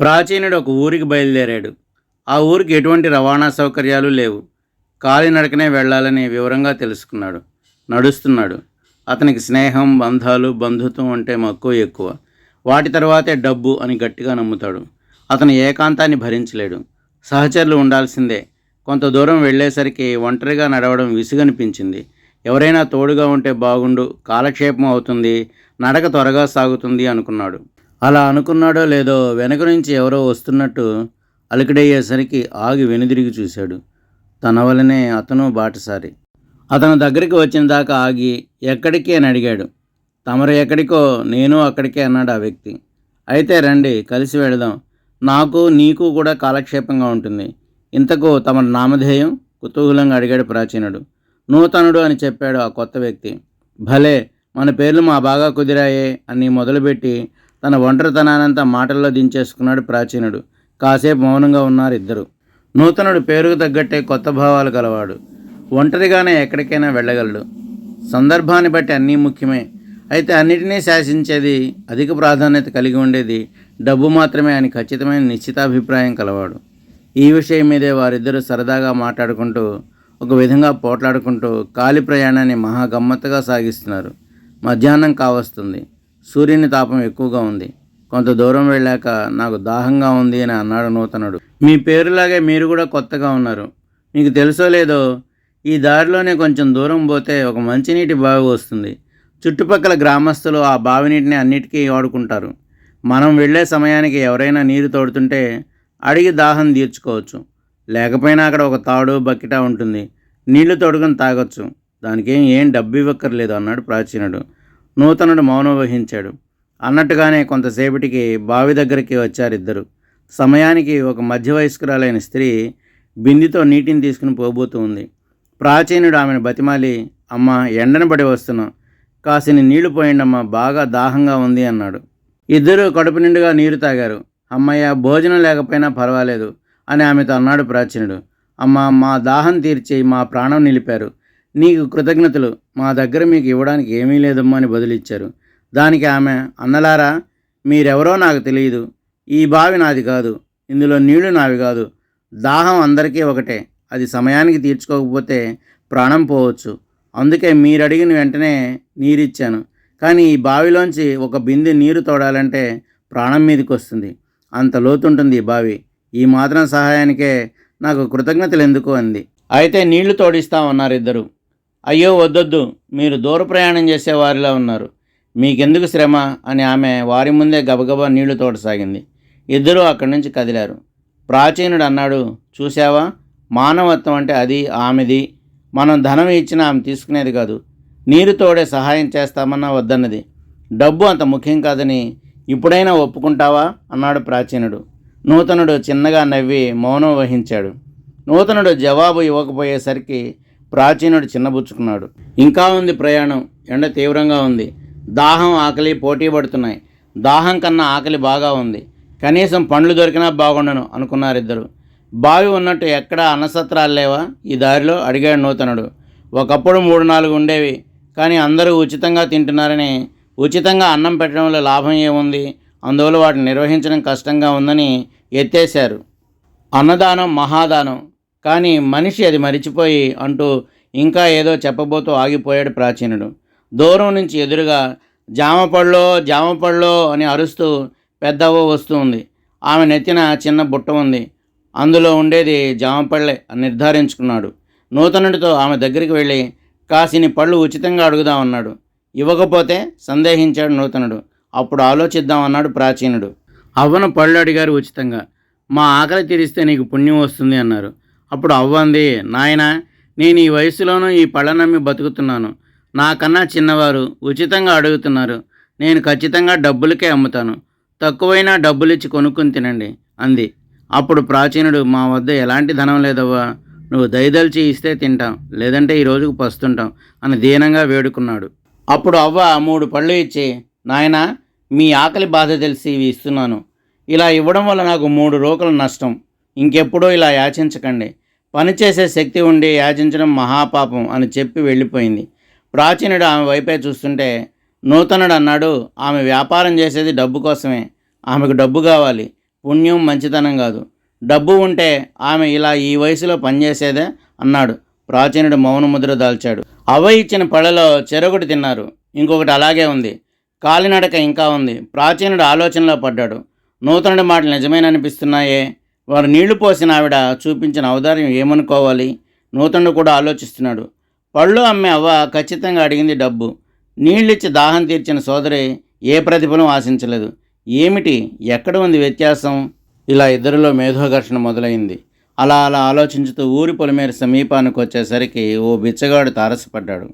ప్రాచీనుడు ఒక ఊరికి బయలుదేరాడు. ఆ ఊరికి ఎటువంటి రవాణా సౌకర్యాలు లేవు. కాలినడకనే వెళ్ళాలని వివరంగా తెలుసుకున్నాడు. నడుస్తున్నాడు. అతనికి స్నేహం బంధాలు బంధుత్వం అంటే మక్కువ ఎక్కువ. వాటి తర్వాతే డబ్బు అని గట్టిగా నమ్ముతాడు. అతను ఏకాంతాన్ని భరించలేడు. సహచరులు ఉండాల్సిందే. కొంత దూరం వెళ్ళేసరికి ఒంటరిగా నడవడం విసుగనిపించింది. ఎవరైనా తోడుగా ఉంటే బాగుండు కాలక్షేపం అవుతుంది నడక త్వరగా సాగుతుంది అనుకున్నాడు. అలా అనుకున్నాడో లేదో వెనక నుంచి ఎవరో వస్తున్నట్టు అలికిడయ్యేసరికి ఆగి వెనుదిరిగి చూశాడు. తన వలనే అతను బాటసారి. అతను దగ్గరికి వచ్చిన దాకా ఆగి ఎక్కడికి? అని అడిగాడు. తమరు ఎక్కడికో నేను అక్కడికే అన్నాడు ఆ వ్యక్తి. అయితే రండి కలిసి వెళదాం. నాకు నీకు కూడా కాలక్షేపంగా ఉంటుంది. ఇంతకు తమ నామధేయం? కుతూహలంగా అడిగాడు ప్రాచీనుడు. నూతనుడు అని చెప్పాడు ఆ కొత్త వ్యక్తి. భలే మన పేర్లు మా బాగా కుదిరాయే అని మొదలుపెట్టి తన ఒంటరితనానంతా మాటల్లో దించేసుకున్నాడు ప్రాచీనుడు. కాసేపు మౌనంగా ఉన్నారు ఇద్దరు నూతనుడు పేరుకు తగ్గట్టే కొత్త భావాలు కలవాడు ఒంటరిగానే ఎక్కడికైనా వెళ్ళగలడు. సందర్భాన్ని బట్టి అన్నీ ముఖ్యమే. అయితే అన్నిటినీ శాసించేది అధిక ప్రాధాన్యత కలిగి ఉండేది డబ్బు మాత్రమే అని ఖచ్చితమైన నిశ్చితాభిప్రాయం కలవాడు. ఈ విషయం మీదే వారిద్దరూ సరదాగా మాట్లాడుకుంటూ ఒక విధంగా పోట్లాడుకుంటూ కాలి ప్రయాణాన్ని మహాగమ్మత్తుగా సాగిస్తున్నారు. మధ్యాహ్నం కావస్తుంది. సూర్యుని తాపం ఎక్కువగా ఉంది. కొంత దూరం వెళ్ళాక నాకు దాహంగా ఉంది అని అన్నాడు నూతనుడు. మీ పేరులాగే మీరు కూడా కొత్తగా ఉన్నారు. మీకు తెలుసో లేదో ఈ దారిలోనే కొంచెం దూరం పోతే ఒక మంచినీటి బావి వస్తుంది. చుట్టుపక్కల గ్రామస్తులు ఆ బావి నీటిని అన్నిటికీ వాడుకుంటారు. మనం వెళ్ళే సమయానికి ఎవరైనా నీరు తోడుతుంటే అడిగి దాహం తీర్చుకోవచ్చు. లేకపోయినా అక్కడ ఒక తాడు బకెట ఉంటుంది. నీళ్ళు తోడుకొని తాగొచ్చు. దానికేం ఏం డబ్బు ఇవ్వక్కర్లేదు అన్నాడు ప్రాచీనుడు. నూతనుడు మౌనం వహించాడు. అన్నట్టుగానే కొంతసేపటికి బావి దగ్గరికి వచ్చారిద్దరు సమయానికి ఒక మధ్య వయస్కురాలైన స్త్రీ బిందితో నీటిని తీసుకుని పోబోతూ ఉంది. ప్రాచీనుడు ఆమెను బతిమాలి అమ్మ ఎండను పడి వస్తున్నాం కాసిని నీళ్ళు పోయిండమ్మా బాగా దాహంగా ఉంది అన్నాడు. ఇద్దరూ కడుపు నిండుగా నీరు తాగారు. అమ్మయ్య భోజనం లేకపోయినా పర్వాలేదు అని ఆమెతో అన్నాడు ప్రాచీనుడు. అమ్మ మా దాహం తీర్చి మా ప్రాణం నిలిపారు. నీకు కృతజ్ఞతలు. మా దగ్గర మీకు ఇవ్వడానికి ఏమీ లేదమ్మా అని బదులిచ్చారు. దానికి ఆమె అన్నలారా మీరెవరో నాకు తెలియదు. ఈ బావి నాది కాదు. ఇందులో నీళ్ళు నావి కాదు. దాహం అందరికీ ఒకటే. అది సమయానికి తీర్చుకోకపోతే ప్రాణం పోవచ్చు. అందుకే మీరు అడిగిన వెంటనే నీరిచ్చాను. కానీ ఈ బావిలోంచి ఒక బిందె నీరు తోడాలంటే ప్రాణం మీదకి వస్తుంది అంత లోతుంటుంది ఈ బావి. ఈ మాత్రం సహాయానికే నాకు కృతజ్ఞతలు ఎందుకు అంది. అయితే నీళ్ళు తోడిస్తామన్నారు ఇద్దరు. అయ్యో వద్దొద్దు. మీరు దూర ప్రయాణం చేసేవారిలా ఉన్నారు. మీకెందుకు శ్రమ? అని ఆమె వారి ముందే గబగబా నీళ్ళు తోడసాగింది. ఇద్దరూ అక్కడి నుంచి కదిలారు. ప్రాచీనుడు అన్నాడు చూసావా మానవత్వం అంటే అది ఆమెది. మనం ధనం ఇచ్చినా ఆమె తీసుకునేది కాదు. నీరు తోడే సహాయం చేస్తామన్నా వద్దన్నది. డబ్బు అంత ముఖ్యం కాదని ఇప్పుడైనా ఒప్పుకుంటావా? అన్నాడు ప్రాచీనుడు. నూతనుడు చిన్నగా నవ్వి మౌనం వహించాడు. నూతనుడు జవాబు ఇవ్వకపోయేసరికి ప్రాచీనుడు చిన్నబుచ్చుకున్నాడు. ఇంకా ఉంది ప్రయాణం. ఎండ తీవ్రంగా ఉంది. దాహం ఆకలి పోటీ పడుతున్నాయి దాహం కన్నా ఆకలి బాగా ఉంది. కనీసం పండ్లు దొరికినా బాగుండను అనుకున్నారిద్దరు. బావి ఉన్నట్టు ఎక్కడా అన్నసత్రాలు లేవా? ఈ దారిలో అడిగాడు నూతనుడు. ఒకప్పుడు మూడు నాలుగు ఉండేవి. కానీ అందరూ ఉచితంగా తింటున్నారని ఉచితంగా అన్నం పెట్టడంలో లాభం ఏముంది? అందువల్ల వాటిని నిర్వహించడం కష్టంగా ఉందని ఎత్తేశారు. అన్నదానం మహాదానం కానీ మనిషి అది మరిచిపోయి అంటూ ఇంకా ఏదో చెప్పబోతూ ఆగిపోయాడు ప్రాచీనుడు. దూరం నుంచి ఎదురుగా జామపళ్ళో జామపళ్ళో అని అరుస్తూ పెద్దవ్వ వస్తూ ఉంది. ఆమె నెత్తిన చిన్న బుట్ట ఉంది. అందులో ఉండేది జామపళ్ళే అని నిర్ధారించుకున్నాడు. నూతనుడితో ఆమె దగ్గరికి వెళ్ళి కాసిని పళ్ళు ఉచితంగా అడుగుదామన్నాడు ఇవ్వకపోతే సందేహించాడు నూతనుడు. అప్పుడు ఆలోచిద్దామన్నాడు ప్రాచీనుడు. అవ్వను పళ్ళు అడిగారు ఉచితంగా. మా ఆకలి తీరిస్తే నీకు పుణ్యం వస్తుంది అన్నారు. అప్పుడు అవ్వంది నాయన నేను ఈ వయసులోనూ ఈ పళ్ళ నమ్మి బతుకుతున్నాను. నాకన్నా చిన్నవారు ఉచితంగా అడుగుతున్నారు. నేను ఖచ్చితంగా డబ్బులకే అమ్ముతాను. తక్కువైనా డబ్బులిచ్చి కొనుక్కుని తినండి అంది. అప్పుడు ప్రాచీనుడు మా వద్ద ఎలాంటి ధనం లేదవ్వా నువ్వు దయదల్చి ఇస్తే తింటాం లేదంటే ఈ రోజుకు పస్తుంటాం అని దీనంగా వేడుకున్నాడు. అప్పుడు అవ్వ మూడు పళ్ళు ఇచ్చి నాయనా మీ ఆకలి బాధ తెలిసి ఇవి ఇస్తున్నాను. ఇలా ఇవ్వడం వల్ల నాకు మూడు రోకల నష్టం. ఇంకెప్పుడూ ఇలా యాచించకండి. పనిచేసే శక్తి ఉండి యాచించడం మహాపాపం అని చెప్పి వెళ్ళిపోయింది. ప్రాచీనుడు ఆమె వైపే చూస్తుంటే నూతనుడు అన్నాడు ఆమె వ్యాపారం చేసేది డబ్బు కోసమే. ఆమెకు డబ్బు కావాలి. పుణ్యం మంచితనం కాదు. డబ్బు ఉంటే ఆమె ఇలా ఈ వయసులో పనిచేసేదే అన్నాడు. ప్రాచీనుడు మౌన ముద్ర దాల్చాడు. అవ్వ ఇచ్చిన పళ్ళలో చెరొకటి తిన్నారు. ఇంకొకటి అలాగే ఉంది. కాలినడక ఇంకా ఉంది. ప్రాచీనుడు ఆలోచనలో పడ్డాడు. నూతనుడి మాటలు నిజమేననిపిస్తున్నాయే? వారు నీళ్ళు పోసిన ఆవిడ చూపించిన ఔదార్యం ఏమనుకోవాలి? నూతనుడు కూడా ఆలోచిస్తున్నాడు. పళ్ళు అమ్మే అవ్వ ఖచ్చితంగా అడిగింది డబ్బు. నీళ్ళిచ్చి దాహం తీర్చిన సోదరి ఏ ప్రతిఫలం ఆశించలేదు. ఏమిటి? ఎక్కడ ఉంది వ్యత్యాసం? ఇలా ఇద్దరిలో మేధోఘర్షణ మొదలైంది. అలా అలా ఆలోచించుతూ ఊరి పొలిమేర సమీపానికి వచ్చేసరికి ఓ బిచ్చగాడు తారసపడ్డాడు.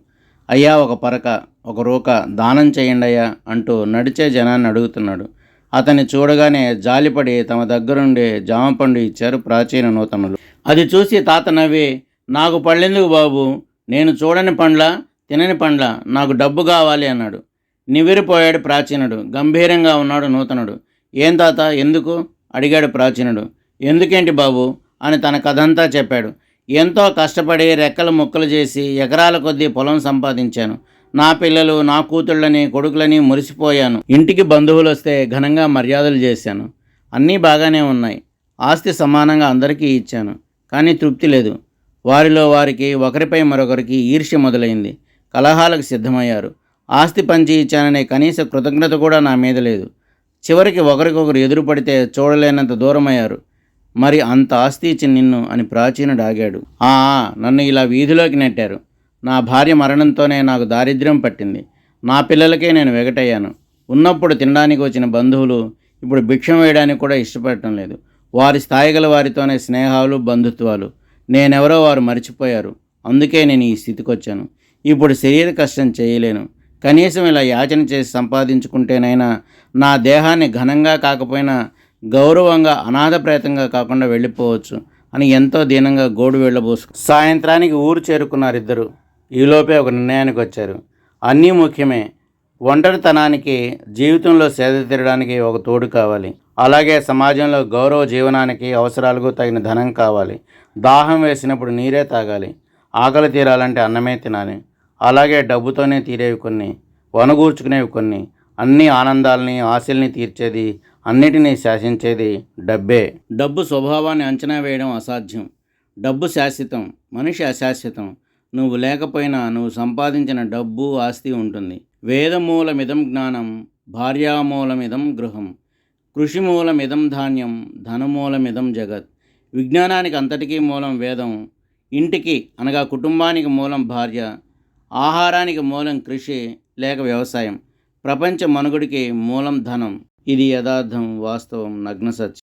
అయ్యా ఒక పరక ఒక రూక దానం చేయండి అయ్యా అంటూ నడిచే జనాన్ని అడుగుతున్నాడు. అతన్ని చూడగానే జాలిపడి తమ దగ్గరుండే జామపండు ఇచ్చారు ప్రాచీన నూతనులు. అది చూసి తాత నవ్వి నాకు పళ్ళెందుకు బాబు? నేను చూడని పండ్ల? తినని పండ్ల? నాకు డబ్బు కావాలి అన్నాడు. నివ్వెరపోయాడు ప్రాచీనుడు. గంభీరంగా ఉన్నాడు నూతనుడు. ఏం తాత? ఎందుకు? అడిగాడు ప్రాచీనుడు. ఎందుకేంటి బాబు? అని తన కథంతా చెప్పాడు. ఎంతో కష్టపడి రెక్కలు ముక్కలు చేసి ఎకరాల కొద్దీ పొలం సంపాదించాను. నా పిల్లలు నా కూతుళ్ళని కొడుకులని మురిసిపోయాను. ఇంటికి బంధువులు వస్తే ఘనంగా మర్యాదలు చేశాను. అన్నీ బాగానే ఉన్నాయి. ఆస్తి సమానంగా అందరికీ ఇచ్చాను. కానీ తృప్తి లేదు. వారిలో వారికి ఒకరిపై మరొకరికి ఈర్ష్య మొదలైంది. కలహాలకు సిద్ధమయ్యారు. ఆస్తి పంచి ఇచ్చాననే కనీస కృతజ్ఞత కూడా నా మీద లేదు. చివరికి ఒకరికొకరు ఎదురు పడితే చూడలేనంత దూరమయ్యారు. మరి అంత ఆస్తి ఇచ్చి నిన్ను అని ప్రాచీనుడు ఆగాడు. ఆ ఆ, నన్ను ఇలా వీధిలోకి నెట్టారు. నా భార్య మరణంతోనే నాకు దారిద్ర్యం పట్టింది. నా పిల్లలకే నేను వెగటయ్యాను. ఉన్నప్పుడు తినడానికి వచ్చిన బంధువులు ఇప్పుడు భిక్షం వేయడానికి కూడా ఇష్టపడటం లేదు. వారి స్థాయి గల వారితోనే స్నేహాలు బంధుత్వాలు. నేనెవరో వారు మర్చిపోయారు. అందుకే నేను ఈ స్థితికి వచ్చాను ఇప్పుడు శరీర కష్టం చేయలేను. కనీసం ఇలా యాచన చేసి సంపాదించుకుంటేనైనా నా దేహాన్ని ఘనంగా కాకపోయినా గౌరవంగా అనాథప్రేతంగా కాకుండా వెళ్ళిపోవచ్చు అని ఎంతో దీనంగా గోడు వెళ్ళబోసు సాయంత్రానికి ఊరు చేరుకున్నారు ఇద్దరు ఈలోపే ఒక నిర్ణయానికి వచ్చారు. అన్నీ ముఖ్యమే. ఒంటరితనానికి జీవితంలో సేద తీరడానికి ఒక తోడు కావాలి. అలాగే సమాజంలో గౌరవ జీవనానికి అవసరాలకు తగిన ధనం కావాలి. దాహం వేసినప్పుడు నీరే తాగాలి. ఆకలి తీరాలంటే అన్నమే తినాలి. అలాగే డబ్బుతోనే తీరేవి కొన్ని వనగూర్చుకునేవి కొన్ని. అన్ని ఆనందాలని ఆశల్ని తీర్చేది అన్నిటినీ శాసించేది డబ్బే. డబ్బు స్వభావాన్ని అంచనా వేయడం అసాధ్యం. డబ్బు శాశ్వతం మనిషి అశాశ్వతం. నువ్వు లేకపోయినా నువ్వు సంపాదించిన డబ్బు ఆస్తి ఉంటుంది. వేదమూలమిదం జ్ఞానం భార్యామూలమిదం గృహం కృషి మూలమిదం ధాన్యం ధనమూలమిదం జగత్. విజ్ఞానానికి అంతటికీ మూలం వేదం ఇంటికి అనగా కుటుంబానికి మూలం భార్య ఆహారానికి మూలం కృషి లేక వ్యవసాయం. ప్రపంచ మనుగడికి మూలం ధనం. ఇది యథార్థం వాస్తవం నగ్న సత్యం